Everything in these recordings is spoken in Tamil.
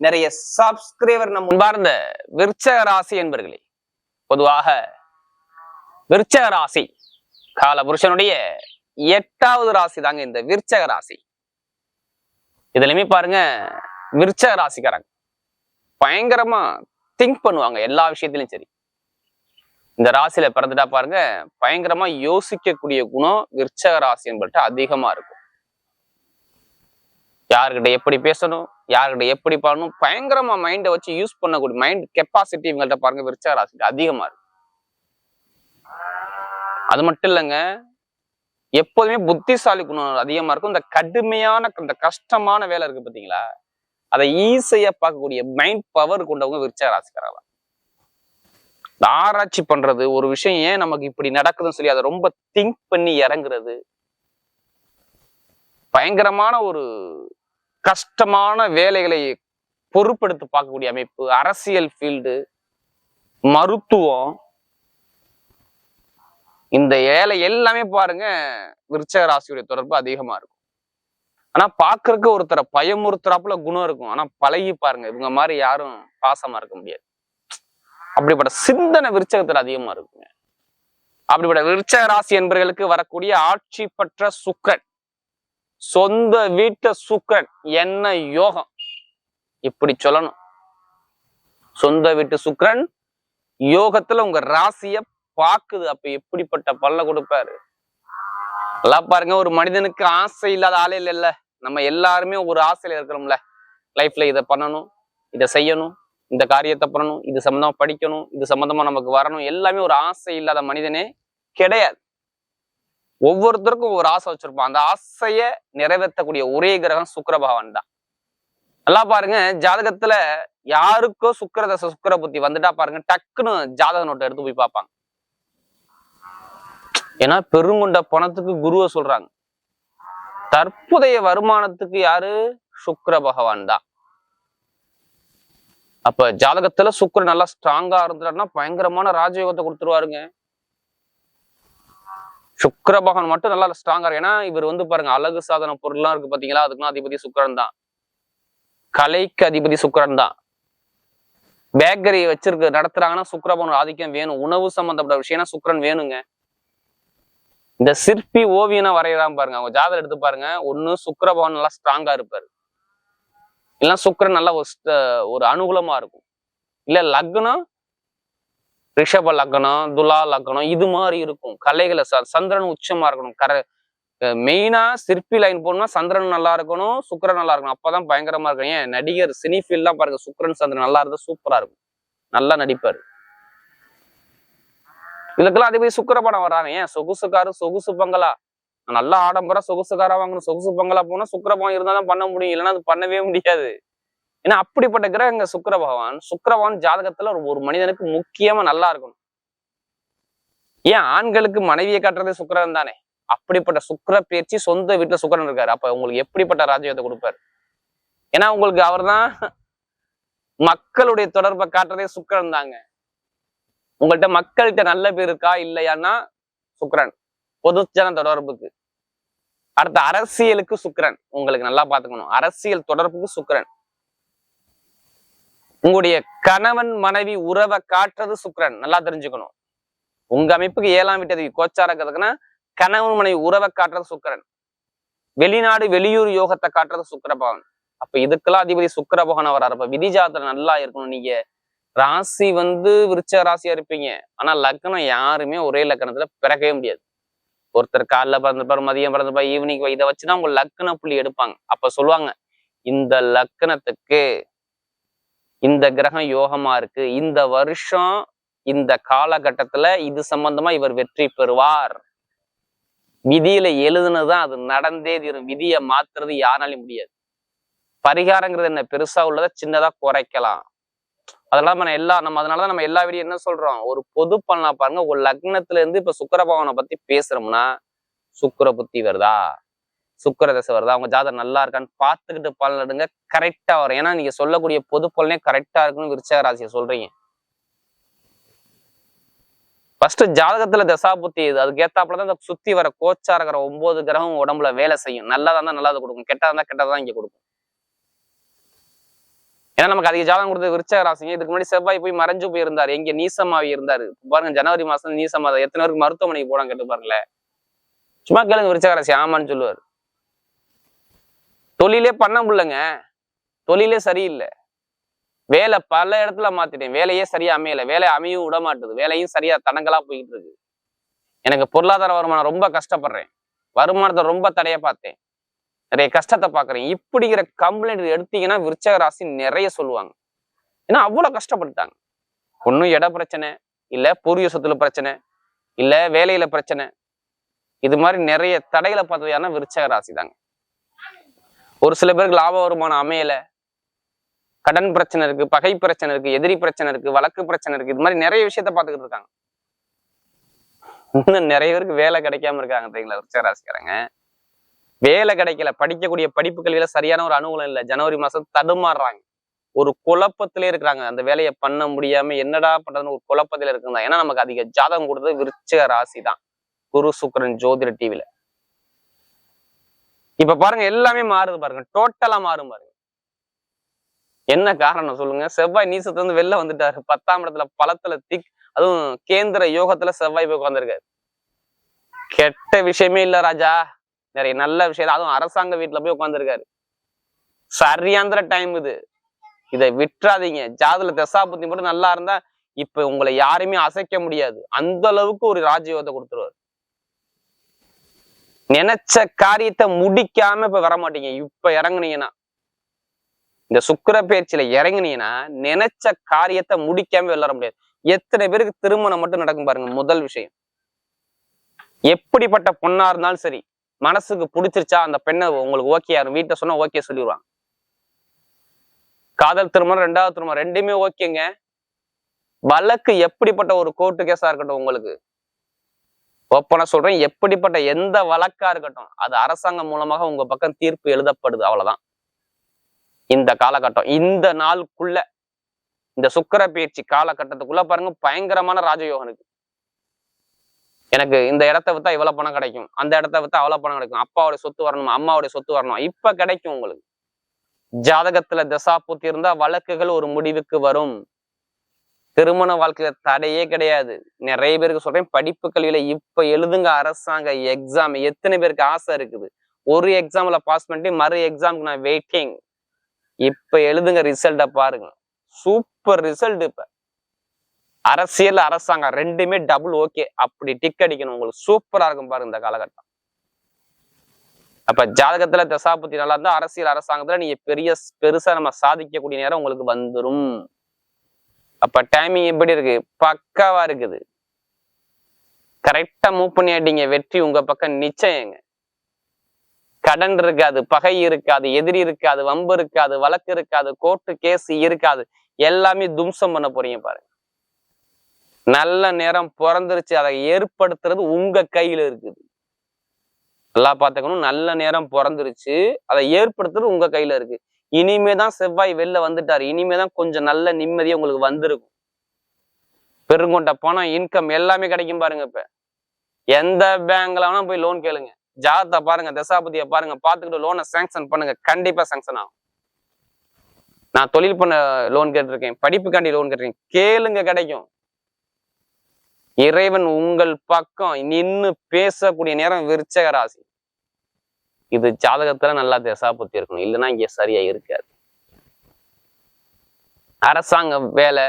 நிறைய சப்ஸ்கிரைபர் நம் முன்பார்ந்த விருச்சக ராசி என்பர்களே பொதுவாக விருச்சக ராசி கால புருஷனுடைய எட்டாவது ராசி தாங்க இந்த விருச்சக ராசி. இதுலயுமே பாருங்க விருச்சக ராசிக்காரங்க பயங்கரமா திங்க் பண்ணுவாங்க எல்லா விஷயத்திலும் சரி. இந்த ராசியில பிறந்துட்டா பாருங்க பயங்கரமா யோசிக்கக்கூடிய குணம் விருச்சக ராசி என்பட்டு அதிகமா இருக்கும். யாருக்கிட்ட எப்படி பேசணும்? யார்கிட்ட எப்படி பண்ணணும் பயங்கரமா மைண்டை வச்சு யூஸ் பண்ணக்கூடிய மைண்ட் கெப்பாசிட்டி இவங்கள்ட்ட பாருங்க விருச்சக ராசி அதிகமா இருக்கு. அது மட்டும் இல்லைங்க எப்போதுமே புத்திசாலி குணம் அதிகமா இருக்கும். இந்த கடுமையான இந்த கஷ்டமான வேலை இருக்கு பாத்தீங்களா? அதை ஈஸியா பார்க்கக்கூடிய மைண்ட் பவர் கொண்டவங்க விருச்சக ராசிக்காரலாம் இந்த ஆராய்ச்சி பண்றது ஒரு விஷயம் ஏன் நமக்கு இப்படி நடக்குதுன்னு சொல்லி அதை ரொம்ப திங்க் பண்ணி இறங்குறது பயங்கரமான ஒரு கஷ்டமான வேலைகளை பொறுப்படுத்து பார்க்கக்கூடிய அமைப்பு அரசியல் ஃபீல்டு மருத்துவம். இந்த ஏழை எல்லாமே பாருங்க விருச்சக ராசியுடைய தொடர்பு அதிகமா இருக்கும். ஆனா பாக்குறதுக்கு ஒருத்தரை பயமுறுத்துறாப்புல குணம் இருக்கும். ஆனா பழகி பாருங்க இவங்க மாதிரி யாரும் பாசமா இருக்க முடியாது. அப்படிப்பட்ட சிந்தனை விருச்சகத்துல அதிகமா இருக்குங்க. அப்படிப்பட்ட விருச்சக ராசி என்பவர்களுக்கு வரக்கூடிய ஆட்சி பற்ற சுக்கரன். சொந்த வீட்டு சுக்கரன் என்ன யோகம்? இப்படி சொல்லணும். சொந்த வீட்டு சுக்கரன் யோகத்துல உங்க ராசிய பாக்குது. அப்ப எப்படிப்பட்ட பல்ல கொடுப்பாரு? எல்லாம் பாருங்க ஒரு மனிதனுக்கு ஆசை இல்லாத ஆளே இல்லைல்ல நம்ம எல்லாருமே ஒரு ஆசையில இருக்கிறோம்ல. லைஃப்ல இதை பண்ணணும் இதை செய்யணும் இந்த காரியத்தை பண்ணணும் இது சம்பந்தமா படிக்கணும் இது சம்பந்தமா நமக்கு வரணும். எல்லாமே ஒரு ஆசை இல்லாத மனிதனே கிடையாது. ஒவ்வொருத்தருக்கும் ஒரு ஆசை வச்சிருப்பான் அந்த ஆசையை நிறைவேற்றக்கூடிய ஒரே கிரகம் சுக்கர பகவான் தான். நல்லா பாருங்க ஜாதகத்துல யாருக்கோ சுக்கர தசை சுக்கர புத்தி வந்துட்டா பாருங்க டக்குன்னு ஜாதக நோட்டை எடுத்து போய் பார்ப்பாங்க. ஏன்னா பெருங்குண்ட பணத்துக்கு குருவை சொல்றாங்க. தற்போதைய வருமானத்துக்கு யாரு? சுக்கர பகவான் தான். அப்ப ஜாதகத்துல சுக்கர நல்லா ஸ்ட்ராங்கா இருந்துட்டாருன்னா பயங்கரமான ராஜயோகத்தை கொடுத்துருவாருங்க. சுக்கர பகவான் மட்டும் நல்லா ஸ்ட்ராங்கா ஏன்னா இவர் வந்து பாருங்க அழகு சாதன பொருள்லாம் இருக்கு பாத்தீங்களா? அதுக்குலாம் அதிபதி சுக்கரன் தான். கலைக்கு அதிபதி சுக்கரன் தான். பேக்கரி வச்சிருக்க நடத்துறாங்கன்னா சுக்கரபகன் ஆதிக்கம் வேணும். உணவு சம்பந்தப்பட்ட விஷயம்னா சுக்கரன் வேணுங்க. இந்த சிற்பி ஓவியனா வரைகிறான் பாருங்க. அவங்க ஜாதகம் எடுத்து பாருங்க. ஒன்னு சுக்கரபவன் நல்லா ஸ்ட்ராங்கா இருப்பாரு. இல்லைன்னா சுக்கரன் நல்லா ஒரு ஸ்ட- ஒரு அனுகூலமா இருக்கும். இல்ல லக்னம் ரிஷப லக்னம் துலா லக்னம் இது மாதிரி இருக்கும். கலைகளை ச- சந்திரன் உச்சமா இருக்கணும். கர மெயினா சிற்பி லைன் போகணும்னா சந்திரன் நல்லா இருக்கணும் சுக்கரன் நல்லா இருக்கணும். அப்பதான் பயங்கரமா இருக்கும். ஏன்? நடிகர் சினி ஃபீல்ட்லாம் பாருங்க. சுக்கிரன் சந்திரன் நல்லா இருந்தா சூப்பரா இருக்கும். நல்லா நடிப்பாரு. இதுக்கெல்லாம் அதே போய் சுக்கர படம் வர்றாங்க ஏன்? சொகுசுக்காரு சொகுசு பங்களா. நல்லா ஆடம்பரம் சொகுசுக்காரா வாங்கணும். சொகுசு பங்களா போனா சுக்கிர பகவான் இருந்தா தான் பண்ண முடியும். இல்லைன்னா அது பண்ணவே முடியாது. ஏன்னா அப்படிப்பட்ட கிரகங்க சுக்கர பகவான் சுக்கரவான் ஜாதகத்துல ஒரு மனிதனுக்கு முக்கியமா நல்லா இருக்கணும். ஏன்? ஆண்களுக்கு மனைவியை காட்டுறதே சுக்கரன் தானே. அப்படிப்பட்ட சுக்கர பேச்சு சொந்த வீட்டுல சுக்கரன் இருக்காரு. அப்ப உங்களுக்கு எப்படிப்பட்ட ராஜ்யத்தை கொடுப்பாரு? ஏன்னா உங்களுக்கு அவர்தான் மக்களுடைய தொடர்பை காட்டுறதே சுக்கிரன் தாங்க. உங்கள்கிட்ட மக்கள்கிட்ட நல்ல பேர் இருக்கா? இல்லையான்னா சுக்கிரன். பொதுஜன தொடர்புக்கு. அடுத்த அரசியலுக்கு சுக்கிரன். உங்களுக்கு நல்லா பாத்துக்கணும் அரசியல் தொடர்புக்கு சுக்கிரன். உங்களுடைய கணவன் மனைவி உறவை காட்டுறது சுக்ரன் நல்லா தெரிஞ்சுக்கணும். உங்க அமைப்புக்கு ஏழாம் வீட்டு கோச்சார இருக்கிறதுக்குன்னா கணவன் மனைவி உறவை காட்டுறது சுக்கரன். வெளிநாடு வெளியூர் யோகத்தை காட்டுறது சுக்கிர அப்ப இதுக்கெல்லாம் அதிபதி சுக்கிர பகவான் வராரு அப்ப விதிஜாத்திரம் நல்லா இருக்கணும் நீங்க. ராசி வந்து விருச்ச ராசியா இருப்பீங்க. ஆனா லக்னம் யாருமே ஒரே லக்னத்துல பிறக்கவே முடியாது. ஒருத்தர் காலைல பிறந்திருப்பாரு மதியம் பிறந்திருப்பாரு ஈவினிங் இதை வச்சுதான் உங்க லக்ன புள்ளி எடுப்பாங்க. அப்ப சொல்லுவாங்க இந்த லக்னத்துக்கு இந்த கிரகம் யோகமா இருக்கு. இந்த வருஷம் இந்த காலகட்டத்துல இது சம்பந்தமா இவர் வெற்றி பெறுவார். விதியில எழுதுனதுதான் அது நடந்தே தீரும். விதியை மாத்துறது யாராலையும் முடியாது. பரிகாரங்கிறது என்ன? பெருசா உள்ளதை சின்னதா குறைக்கலாம். அதெல்லாம் நம்ம எல்லா நம்ம அதனாலதான் நம்ம எல்லா வீடியோ என்ன சொல்றோம்? ஒரு பொது பலனா பாருங்க ஒரு லக்னத்துல இருந்து இப்ப சுக்கர பகவானை பத்தி பேசுறோம்னா சுக்கர புத்தி வருதா? சுக்கர தசை வருதா அவங்க ஜாதகம் நல்லா இருக்கான்னு பார்த்துக்கிட்டு பலன் எடுங்க. கரெக்டா வரும். ஏன்னா நீங்க சொல்லக்கூடிய பொது பலனே கரெக்டா இருக்குன்னு விருச்சக ராசியை சொல்றீங்க. ஃபர்ஸ்ட் ஜாதகத்துல தசா புத்தி இது. அதுக்கு ஏத்தாப்புல தான் இந்த சுத்தி வர கோச்சாரகிற ஒன்பது கிரகம் உடம்புல வேலை செய்யும். நல்லதா இருந்தா நல்லது கொடுக்கும். கெட்டதா இருந்தா கெட்டதான் இங்க கொடுக்கும். ஏன்னா நமக்கு அதிக ஜாதகம் கொடுத்து விருச்சக ராசிங்க இதுக்கு முன்னாடி செவ்வாய் போய் மறைஞ்சு போயிருந்தாரு. எங்க நீசமாவி இருந்தாரு. பாருங்க ஜனவரி மாசம் நீசமா எத்தனை பேருக்கு மருத்துவமனைக்கு போனாங்க கேட்டு பாருங்களேன். சும்மா கேளுங்க விருச்சக ராசி ஆமான்னு சொல்லுவார். தொழிலே பண்ண முடியலங்க. தொழிலே சரியில்லை. வேலை பல இடத்துல மாத்திட்டேன். வேலையே சரியா அமையல. வேலை அமையும் விட மாட்டுது. வேலையும் சரியா தடங்களா போயிட்டு இருக்கு. எனக்கு பொருளாதார வருமானம் ரொம்ப கஷ்டப்படுறேன். வருமானத்தை ரொம்ப தடைய பார்த்தேன். நிறைய கஷ்டத்தை பார்க்குறேன். இப்படிங்கிற கம்ப்ளைண்ட் எடுத்தீங்கன்னா விருச்சக ராசி நிறைய சொல்லுவாங்க. ஏன்னா அவ்வளவு கஷ்டப்பட்டுட்டாங்க. ஒன்றும் இட பிரச்சனை இல்ல பூர்வீக சொத்துல பிரச்சனை இல்ல வேலையில பிரச்சனை. இது மாதிரி நிறைய தடைகளை பார்த்தது யாருன்னா விருச்சக ராசி தாங்க ஒரு சில பேருக்கு லாப வருமானம் அமையல. கடன் பிரச்சனை இருக்கு பகை பிரச்சனை இருக்கு எதிரி பிரச்சனை இருக்கு வழக்கு பிரச்சனை இருக்கு. இது மாதிரி நிறைய விஷயத்த பாத்துக்கிட்டு இருக்காங்க. இன்னும் நிறைய பேருக்கு வேலை கிடைக்காம இருக்காங்க தெரியுங்களா உச்சராசிக்காரங்க வேலை கிடைக்கல. படிக்கக்கூடிய படிப்பு கல்வியில சரியான ஒரு அனுகூலம் இல்லை. ஜனவரி மாசம் தடுமாறுறாங்க. ஒரு குழப்பத்திலே இருக்கிறாங்க. அந்த வேலையை பண்ண முடியாம என்னடா பண்றதுன்னு ஒரு குழப்பத்திலே இருக்குங்க ஏன்னா நமக்கு அதிக ஜாதகம் கொடுத்தது விருச்சிக ராசி தான் குரு சுக்கரன் ஜோதிட டிவில இப்ப பாருங்க எல்லாமே மாறுது பாருங்க. டோட்டலா மாறும் பாருங்க. என்ன காரணம் சொல்லுங்க? செவ்வாய் நீசத்துல இருந்து வெளில வந்துட்டாரு. பத்தாம் இடத்துல பழத்துல திக் அதுவும் கேந்திர யோகத்துல செவ்வாய் போய் உட்காந்துருக்காரு கெட்ட விஷயமே இல்ல ராஜா. நிறைய நல்ல விஷயம் அதுவும் அரசாங்க வீட்டுல போய் உட்காந்துருக்காரு சரியாந்திர டைம் இது. இதை விட்டுறாதீங்க. ஜாதுல தசாபுத்தி மட்டும் நல்லா இருந்தா இப்ப உங்களை யாருமே அசைக்க முடியாது. அந்த அளவுக்கு ஒரு ராஜயோகத்தை கொடுத்துருவாரு. நினைச்ச காரியத்தை முடிக்காம இப்ப வர மாட்டீங்க இப்ப இறங்குனீங்கன்னா இந்த சுக்கிர பயிற்சியில இறங்குனீங்கன்னா நினைச்ச காரியத்தை முடிக்காம வெளில முடியாது. எத்தனை பேருக்கு திருமணம் மட்டும் நடக்கும் பாருங்க முதல் விஷயம். எப்படிப்பட்ட பொண்ணா இருந்தாலும் சரி மனசுக்கு பிடிச்சிருச்சா அந்த பெண்ணை உங்களுக்கு ஓகே யாரும் வீட்டை சொன்னா ஓகே சொல்லிடுவாங்க. காதல் திருமணம் ரெண்டாவது திருமணம் ரெண்டுமே ஓகேங்க. வழக்கு எப்படிப்பட்ட ஒரு கோர்ட்டு கேஸா இருக்கட்டும் உங்களுக்கு. ஓப்பனா சொல்றேன் எப்படிப்பட்ட எந்த வழக்கா இருக்கட்டும் அது அரசாங்கம் மூலமாக உங்க பக்கம் தீர்ப்பு எழுதப்படுது அவ்வளவுதான். இந்த காலகட்டம் இந்த நாளுக்குள்ள இந்த சுக்கிர பயிற்சி காலகட்டத்துக்குள்ள பாருங்க பயங்கரமான ராஜயோகம் இருக்கு எனக்கு இந்த இடத்த வித்தா இவ்வளவு பணம் கிடைக்கும் அந்த இடத்த வித்தா அவ்வளவு பணம் கிடைக்கும் அப்பாவுடைய சொத்து வரணும் அம்மாவுடைய சொத்து வரணும் இப்ப கிடைக்கும் உங்களுக்கு. ஜாதகத்துல தசா பூத்தி இருந்தா வழக்குகள் ஒரு முடிவுக்கு வரும். திருமண வாழ்க்கையில தடையே கிடையாது. நிறைய பேருக்கு சொல்றேன் படிப்பு கல்வியில இப்ப எழுதுங்க அரசாங்க எக்ஸாம் எத்தனை பேருக்கு ஆசை இருக்குது? ஒரு எக்ஸாம்ல பாஸ் பண்ணிட்டு மறு எக்ஸாமுக்கு நான் வெயிட்டிங் இப்ப எழுதுங்க ரிசல்ட்ட பாருங்க. சூப்பர் ரிசல்ட் இப்ப. அரசியல் அரசாங்கம் ரெண்டுமே டபுள் ஓகே அப்படி டிக் அடிக்கணும். உங்களுக்கு சூப்பரா இருக்கும் பாருங்க இந்த காலகட்டம். அப்ப ஜாதகத்துல தசாபுத்தி நல்லா இருந்தா அரசியல் அரசாங்கத்துல நீங்க பெரிய பெருசா நம்ம சாதிக்கக்கூடிய நேரம் உங்களுக்கு வந்துரும். அப்ப டைமிங் எப்படி இருக்கு? பக்காவா இருக்குது. கரெக்டா மூவ் பண்ணியாட்டீங்க. வெற்றி உங்க பக்கம் நிச்சயங்க. கடன் இருக்காது பகை இருக்காது எதிரி இருக்காது வம்பு இருக்காது வழக்கு இருக்காது கோர்ட்டு கேஸ் இருக்காது. எல்லாமே தும்சம் பண்ண போறீங்க பாருங்க. நல்ல நேரம் பிறந்துருச்சு. அதை ஏற்படுத்துறது உங்க கையில இருக்குது. நல்லா பாத்துக்கணும் நல்ல நேரம் பிறந்துருச்சு. அதை ஏற்படுத்துறது உங்க கையில இருக்கு. இனிமே தான் செவ்வாய் வெளில வந்துட்டாரு. இனிமே தான் கொஞ்சம் நல்ல நிம்மதியா உங்களுக்கு வந்திருக்கும். பெருங்கொண்ட பணம் இன்கம் எல்லாமே கிடைக்கும் பாருங்க இப்ப. எந்த பேங்க்ல வேணா போய் லோன் கேளுங்க. ஜாதத்தை பாருங்க தசாபதியை பாருங்க பார்த்துக்கிட்டு லோனை சேங்ஷன் பண்ணுங்க. கண்டிப்பா சேங்ஷன் ஆகும். நான் தொழில் பண்ண லோன் கேட்டிருக்கேன் படிப்புக்காண்டி லோன் கேட்டிருக்கேன். கேளுங்க கிடைக்கும். இறைவன் உங்கள் பக்கம் நின்று பேசக்கூடிய நேரம் விருச்சக ராசி. இது ஜாதகத்துல நல்லா தசாபத்தி இருக்கணும். இல்லைன்னா இங்க சரியா இருக்காது. அரசாங்க வேலை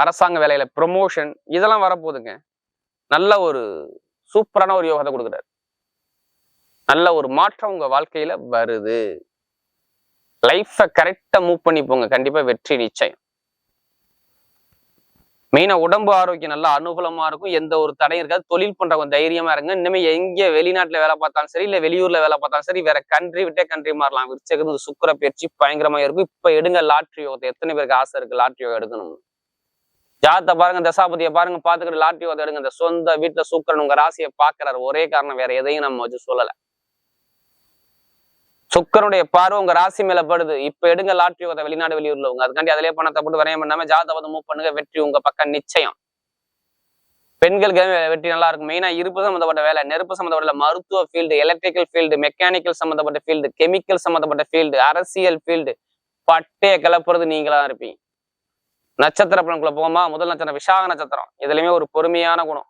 அரசாங்க வேலையில ப்ரொமோஷன் இதெல்லாம் வரப்போகுதுங்க. நல்ல ஒரு சூப்பரான ஒரு யோகத்தை கொடுக்குறாரு. நல்ல ஒரு மாற்றம் உங்க வாழ்க்கையில வருது. லைஃப்பை கரெக்டா மூவ் பண்ணி போங்க கண்டிப்பா வெற்றி நிச்சயம். மெயினாக உடம்பு ஆரோக்கியம் நல்லா அனுகூலமா இருக்கும். எந்த ஒரு தடையும் இருக்காது. தொழில் பண்றவங்க தைரியமா இருங்க. இனிமே எங்க வெளிநாட்டுல வேலை பார்த்தாலும் சரி இல்ல வெளியூர்ல வேலை பார்த்தாலும் சரி வேற கண்ட்ரி விட்டே கண்ட்ரி மாறலாம். விருச்சகம் சுக்கர பயிற்சி பயங்கரமாக இருக்கும். இப்ப எடுங்க லாட்ரி யோகத்தை எத்தனை பேருக்கு ஆசை இருக்கு லாட்ரி யோகம் எடுக்கணும்? ஜாத்தை பாருங்க தசாபதியை பாருங்க பாத்துக்கிட்டு லாட்ரி யோகத்தை எடுங்க. இந்த சொந்த வீட்டுல சூக்கரன் உங்கள் ராசியை பார்க்குறாரு. ஒரே காரணம் வேற எதையும் நம்ம வச்சு சொல்லலை. சுக்கரனுடைய பார்வை உங்க ராசி மேல படுது. இப்ப எடுங்க லாட்ரி யோகத்தை வெளிநாடு வெளியூர்ல. உங்க அதுக்காண்டி அதிலே பணத்தை போட்டு வரையம் பண்ணாம ஜாதகத்தை மூவ் பண்ணுங்க. வெற்றி உங்க பக்கம் நிச்சயம். பெண்களுக்கு வெற்றி நல்லா இருக்கும். மெயினா இருப்பு சம்மந்தப்பட்ட வேலை நெருப்பு சம்மந்தப்பட்ட மருத்துவ ஃபீல்டு எலக்ட்ரிக்கல் ஃபீல்டு மெக்கானிக்கல் சம்மந்தப்பட்ட ஃபீல்டு கெமிக்கல் சம்மந்தப்பட்ட ஃபீல்டு அரசியல் ஃபீல்டு பட்டையை கிளப்புறது நீங்களா இருப்பீங்க. நட்சத்திர பலனுக்குள்ள போகமா முதல் நட்சத்திரம் விசாக நட்சத்திரம். இதுலயுமே ஒரு பொறுமையான குணம்.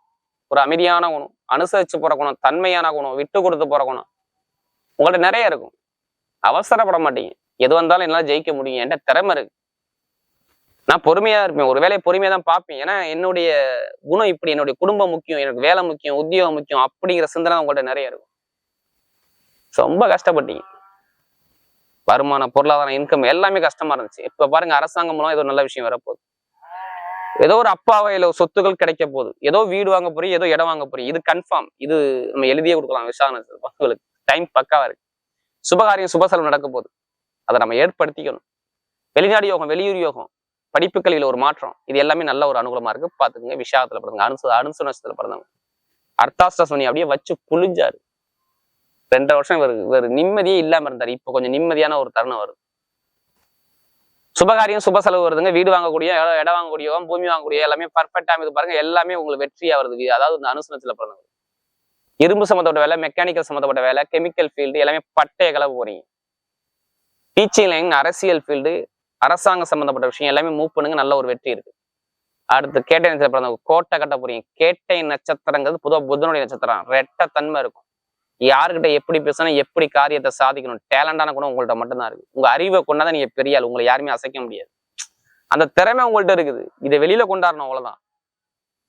ஒரு அமைதியான குணம். அனுசரிச்சு போற குணம். தன்மையான குணம். விட்டு கொடுத்து போற குணம். உங்கள்ட்ட நிறைய இருக்கும். அவசரப்பட மாட்டீங்க எது வந்தாலும் என்னால ஜெயிக்க முடியும். என்கிட்ட திறமை இருக்கு. நான் பொறுமையா இருப்பேன். ஒரு வேலையை பொறுமையா தான் பார்ப்பேன். ஏன்னா என்னுடைய குணம் இப்படி. என்னுடைய குடும்பம் முக்கியம். எனக்கு வேலை முக்கியம். உத்தியோகம் முக்கியம். அப்படிங்கிற சிந்தனை உங்கள்கிட்ட நிறைய இருக்கும். ரொம்ப கஷ்டப்பட்டீங்க. வருமானம் பொருளாதாரம் இன்கம் எல்லாமே கஷ்டமா இருந்துச்சு. இப்ப பாருங்க அரசாங்கம் மூலம் ஏதோ நல்ல விஷயம் வரப்போகுது. ஏதோ ஒரு அப்பாவை இல்லை சொத்துக்கள் கிடைக்க போகுது. ஏதோ வீடு வாங்க போறீங்க ஏதோ இடம் வாங்க போறீங்க. இது கன்ஃபார்ம் இது நம்ம எழுதியே கொடுக்கலாம் விசாரணை பசங்களுக்கு டைம் பக்காவா இருக்கு. சுபகாரியம் சுபசலம் நடக்க போகுது அதை நம்ம ஏற்படுத்திக்கணும். வெளிநாடு யோகம் வெளியூர் யோகம் படிப்பு ஒரு மாற்றம் இது எல்லாமே நல்ல ஒரு அனுகூலமா இருக்கு. பாத்துக்கோங்க விஷாகத்துல பிறந்தவங்க அனுசு அனுசு நட்சத்திரத்துல பிறந்தவங்க. அர்த்தாஷ்ட சனி அப்படியே வச்சு புளிஞ்சாரு ரெண்டரை வருஷம் இவர் இவர் நிம்மதியே இல்லாம இருந்தாரு. இப்ப கொஞ்சம் நிம்மதியான ஒரு தருணம் வருது. சுபகாரியம் சுப செலவு வருதுங்க. வீடு வாங்கக்கூடிய இடம் இடம் வாங்கக்கூடிய பூமி வாங்கக்கூடிய எல்லாமே பர்ஃபெக்டா இது பாருங்க. எல்லாமே உங்களுக்கு வெற்றியா வருது. அதாவது இந்த அனுசனத்துல பிறந்தவங்க. இரும்பு சம்மந்தப்பட்ட வேலை மெக்கானிக்கல் சம்மந்தப்பட்ட வேலை கெமிக்கல் ஃபீல்டு எல்லாமே பட்டைய கலவு போறீங்க டீச்சிங் லைன் அரசியல் ஃபீல்டு அரசாங்கம் சம்மந்தப்பட்ட விஷயம் எல்லாமே மூவ் பண்ணுங்க நல்ல ஒரு வெற்றி இருக்கு. அடுத்து கேட்டை நட்சத்திரம் பிறந்தவங்க கோட்டை கட்ட போறீங்க. கேட்டை நட்சத்திரங்கிறது பொதுவாக புதனுடைய நட்சத்திரம். ரெட்ட தன்மை இருக்கும். யாருக்கிட்ட எப்படி பேசணும் எப்படி காரியத்தை சாதிக்கணும் டேலண்டான குணம் உங்கள்ட்ட மட்டும்தான் இருக்கு. உங்க அறிவை கொண்டாதான் நீங்க பெரிய ஆள். உங்களை யாருமே அசைக்க முடியாது. அந்த திறமை உங்கள்கிட்ட இருக்குது. இதை வெளியில கொண்டாடணும் அவ்வளவுதான்.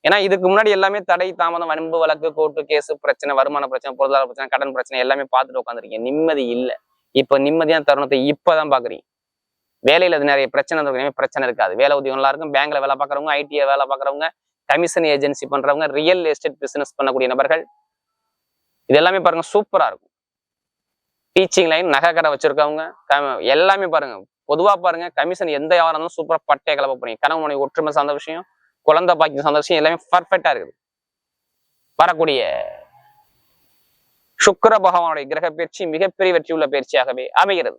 ஏன்னா இதுக்கு முன்னாடி எல்லாமே தடை தாமதம் வன்பு வழக்கு கோர்ட்டு கேஸ் பிரச்சனை வருமான பிரச்சனை பொருளாதார பிரச்சனை கடன் பிரச்சனை எல்லாமே பார்த்துட்டு உட்காந்துருக்கீங்க நிம்மதி இல்ல. இப்ப நிம்மதியான தருணத்தை இப்பதான் பாக்குறீங்க. வேலையில அது நிறைய பிரச்சனை இருக்கும் பிரச்சனை இருக்காது. வேலை உத்தியோகம் நல்லா இருக்கும். பேங்க்ல வேலை பார்க்குறவங்க ஐடிஐ வேலை பார்க்குறவங்க கமிஷன் ஏஜென்சி பண்றவங்க ரியல் எஸ்டேட் பிசினஸ் பண்ணக்கூடிய நபர்கள் இது எல்லாமே பாருங்க சூப்பரா இருக்கும். டீச்சிங் லைன் நகை கடை வச்சிருக்கவங்க எல்லாமே பாருங்க. பொதுவா பாருங்க கமிஷன் எந்த வியாபாரம் இருந்தாலும் சூப்பரா பட்டைய கிளப்ப போறீங்க. மனைவி ஒற்றுமை சார்ந்த விஷயம். குழந்தை பாக்கியம் சந்தோஷம் எல்லாமே பர்ஃபெக்டா இருக்குது. வரக்கூடிய சுக்கிர பகவானுடைய கிரக பயிற்சி மிகப்பெரிய வெற்றி உள்ள பயிற்சியாகவே அமைகிறது.